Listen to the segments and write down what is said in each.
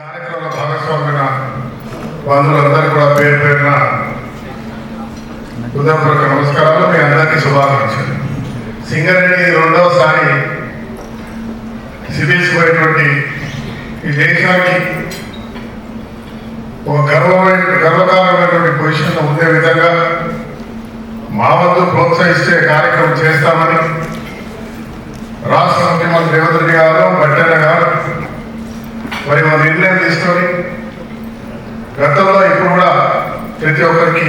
కార్యక్రమంలో భాగస్వామ్యమైన బంధువులందరూ కూడా పేరు పేరున హృదయపూర్వక నమస్కారాలు మీ అందరికీ శుభాకాంక్షలు. సింగరెడ్డి రెండవసారి సివిల్స్ పోయినటువంటి ఈ దేశానికి ఒక గర్వమైన గర్వకారమైనటువంటి పొజిషన్లో ఉండే విధంగా మా వద్ద ప్రోత్సహిస్తే కార్యక్రమం చేస్తామని రాష్ట్ర ముఖ్యమంత్రి రేవంత్ రెడ్డి గారు బట్టన్న గారు మరి మన నిర్ణయం తీసుకొని గతంలో ఇప్పుడు కూడా ప్రతి ఒక్కరికి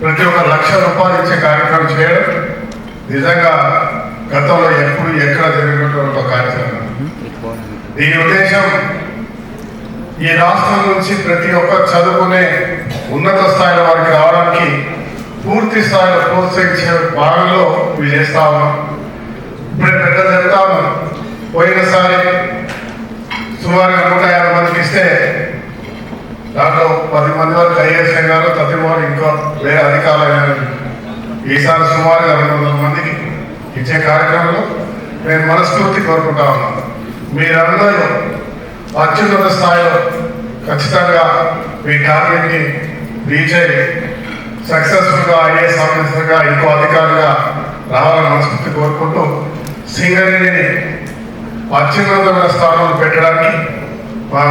ప్రతి ఒక్క లక్ష రూపాయలు ఇచ్చే కార్యక్రమం చేయడం నిజంగా గతంలో ఎప్పుడు ఎక్కడ జరిగినటువంటి కార్యక్రమం. దీని ఉద్దేశం ఈ రాష్ట్రం నుంచి ప్రతి ఒక్క చదువుకునే ఉన్నత స్థాయిలో వారికి రావడానికి పూర్తి స్థాయిలో ప్రోత్సహించే భాగంలో ఇవి చేస్తా ఉన్నాం. ఇప్పుడే పెద్ద చెప్తా ఉన్నాం పోయినసారి సుమారుగా నూట యాభై మందికి ఇస్తే దాంట్లో పది మంది వరకు ఐఏఎస్ అయ్యారు తదివారు ఇంకో వేరే అధికారులు ఈసారి సుమారుగా రెండు వందల మందికి ఇచ్చే కార్యక్రమంలో నేను మనస్ఫూర్తి కోరుకుంటా ఉన్నాను. మీరందరూ అత్యున్నత స్థాయిలో ఖచ్చితంగా మీ టార్గెట్ని రీచ్ అయ్యి సక్సెస్ఫుల్గా ఐఏఎస్ ఆఫీసర్గా ఇంకో అధికారులుగా రావాలని మనస్ఫూర్తి కోరుకుంటూ సింగరేణిని అత్యున్నతమైన స్థానంలో పెట్టడానికి మా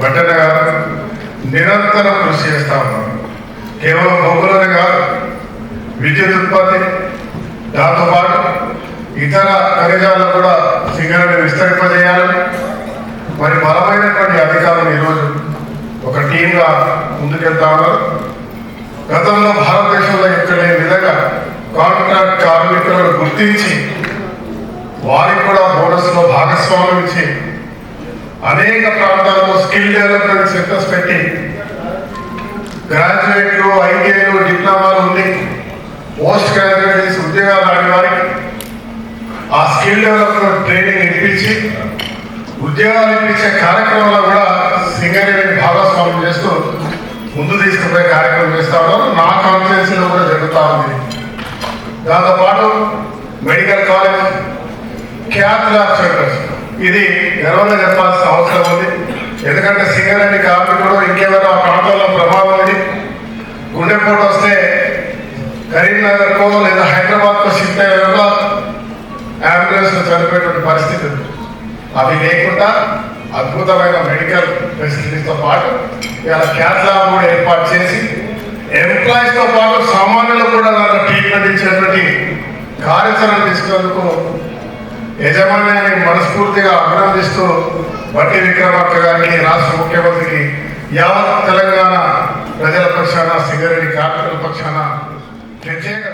భట్టన్న గారు నిరంతరం కృషి చేస్తా ఉన్నారు కేవలం బొగ్గులోనే కాదు విద్యుత్ ఉత్పత్తి దాంతోపాటు ఇతర ఖనిజాలను కూడా సింగరేణి విస్తరింపజేయాలని మరి బలమైనటువంటి అధికారులు ఈరోజు ఒక టీంగా ముందుకెళ్తా ఉన్నారు. గతంలో భారతదేశంలో ఎక్కడ లేని విధంగా కాంట్రాక్ట్ కార్మికులను గుర్తించి వారికి కూడా బోనస్ భాగస్వామ్యం ఇచ్చి అనేక ప్రాంతాల్లో స్కిల్ డెవలప్మెంట్ సెంటర్స్ పెట్టి గ్రాడ్యుయేట్లు ఐటీఐలు డిప్లొమాలు ఉండి పోస్ట్ గ్రాడ్యుయేట్ చేసి ఉద్యోగాలు రాని వారికి ఆ స్కిల్ డెవలప్మెంట్ ట్రైనింగ్ ఇప్పించి ఉద్యోగాలు ఇప్పించే కార్యక్రమంలో కూడా సింగరేణిని భాగస్వామ్యం చేస్తూ ముందు తీసుకుపోయే కార్యక్రమం చేస్తా ఉన్నాం నా కాన్ఫిడెన్స్లో కూడా జరుగుతూ ఉంది. దాంతోపాటు medical college cath lab centres ఇది గర్వంగా చెప్పాల్సిన అవసరం ఉంది. ఎందుకంటే సింగరేణి కార్మికుడు ఇంకేమైనా ప్రాంతంలో ప్రభావం ఉంది. గుండెపోటు వస్తే కరీంనగర్కో లేదా హైదరాబాద్కో షిఫ్ట్ అయ్యేలా అంబులెన్స్ చనిపోయేటువంటి పరిస్థితి ఉంది. అవి లేకుండా అద్భుతమైన మెడికల్ ఫెసిలిటీస్తో పాటు ఇలా క్యాత్ ల్యాబ్ కూడా ఏర్పాటు చేసి ఎంప్లాయీస్తో పాటు సామాన్యులు కూడా దాంట్లో ట్రీట్మెంట్ ఇచ్చేటువంటి కార్యాచరణ తీసుకునేందుకు యజమాని మనస్ఫూర్తిగా అభినందిస్తూ బట్టి విక్రమార్క గారికి రాష్ట్ర ముఖ్యమంత్రికి యావత్ తెలంగాణ ప్రజల పక్షాన సింగరేణి కార్మికుల పక్షాన ప్రత్యేక